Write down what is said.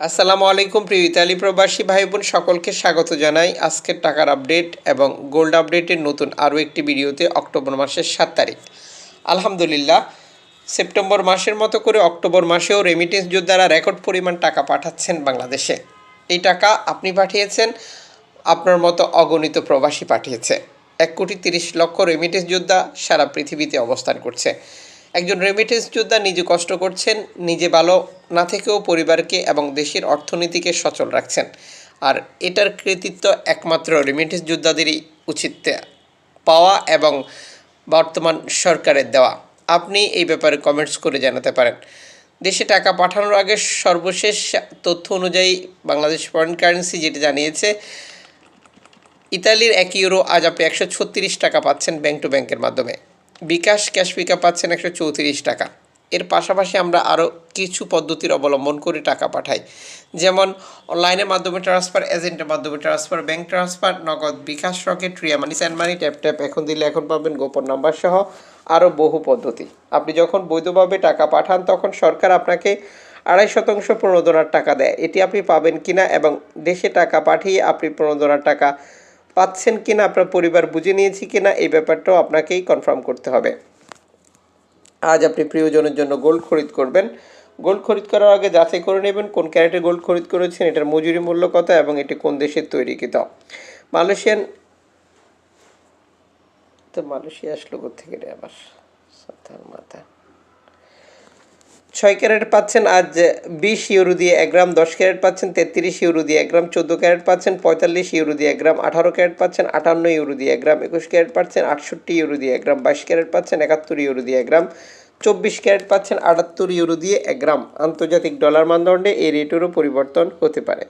আসসালামু আলাইকুম প্রিয় ইতালি প্রবাসী ভাই বোন সকলকে স্বাগত জানাই আজকের টাকার আপডেট এবং গোল্ড আপডেটের নতুন আরও একটি ভিডিওতে অক্টোবর মাসের সাত তারিখ। আলহামদুলিল্লাহ, সেপ্টেম্বর মাসের মতো করে অক্টোবর মাসেও রেমিটেন্স যোদ্ধারা রেকর্ড পরিমাণ টাকা পাঠাচ্ছেন বাংলাদেশে। এই টাকা আপনি পাঠিয়েছেন, আপনার মতো অগণিত প্রবাসী পাঠিয়েছে। এক কোটি তিরিশ লক্ষ রেমিটেন্স যোদ্ধা সারা পৃথিবীতে অবস্থান করছে। একজন রেমিটেন্স যোদ্ধা নিজে কষ্ট করছেন, নিজে ভালো না থেকেও পরিবারকে এবং দেশের অর্থনীতিকে সচল রাখছেন। আর এটার কৃতিত্ব একমাত্র রেমিটেন্স যোদ্ধাদেরই উচিত পাওয়া এবং বর্তমান সরকারের দেওয়া। আপনি এই ব্যাপারে কমেন্টস করে জানাতে পারেন। দেশে টাকা পাঠানোর আগে সর্বশেষ তথ্য অনুযায়ী বাংলাদেশ ফরেন কারেন্সি যেটা জানিয়েছে, ইতালির এক ইউরো আজ আপনি একশো ছত্রিশ টাকা পাচ্ছেন ব্যাংক টু ব্যাংকের মাধ্যমে। বিকাশ ক্যাশ পিক পাচ্ছেন একশো চৌত্রিশ টাকা। এর পাশাপাশি আমরা আরও কিছু পদ্ধতির অবলম্বন করে টাকা পাঠাই। যেমন অনলাইনের মাধ্যমে ট্রান্সফার এজেন্টের মাধ্যমে transfer bank transfer Nagad bKash rocket Ria money send money tap tap এখন দিলে এখন পাবেন গোপন নাম্বার সহ আরও বহু পদ্ধতি। আপনি যখন বৈধভাবে টাকা পাঠান, তখন সরকার আপনাকে আড়াই শতাংশ প্রণোদনার টাকা দেয়। এটি আপনি পাবেন কিনা এবং দেশে টাকা পাঠিয়ে আপনি প্রণোদনার টাকা পাচ্ছেন কিনা, আপনার পরিবার বুঝে নিয়েছি কিনা, এই ব্যাপারটাও আপনাকেই কনফার্ম করতে হবে। আজ আপনি প্রিয়জনের জন্য গোল্ড খরিদ করবেন। গোল্ড খরিদ করার আগে যাচাই করে নেবেন কোন ক্যারেটে গোল্ড খরিদ করেছেন, এটার মজুরি মূল্য কত এবং এটি কোন দেশের তৈরি তৈরিকৃত মালয়েশিয়ান তো মালয়েশিয়া আসলো থেকে আবার? মাথা। ছয় ক্যারেট পাচ্ছেন আজ বিশ ইউরো দিয়ে এক গ্রাম, দশ ক্যারেট পাচ্ছেন তেত্রিশ ইউরো দিয়ে এক গ্রাম, চোদ্দ ক্যারেট পাচ্ছেন পঁয়তাল্লিশ ইউরো দিয়ে এক গ্রাম, আঠারো ক্যারেট পাচ্ছেন আটান্ন ইউরো দিয়ে এক গ্রাম, একুশ ক্যারেট পাচ্ছেন আটষট্টি ইউরো দিয়ে এক গ্রাম, বাইশ ক্যারেট পাচ্ছেন একাত্তর ইউরো দিয়ে এক গ্রাম, চব্বিশ ক্যারেট পাচ্ছেন আটাত্তর ইউরো দিয়ে এক গ্রাম। আন্তর্জাতিক ডলার মানদণ্ডে এই রেটেরও পরিবর্তন হতে পারে।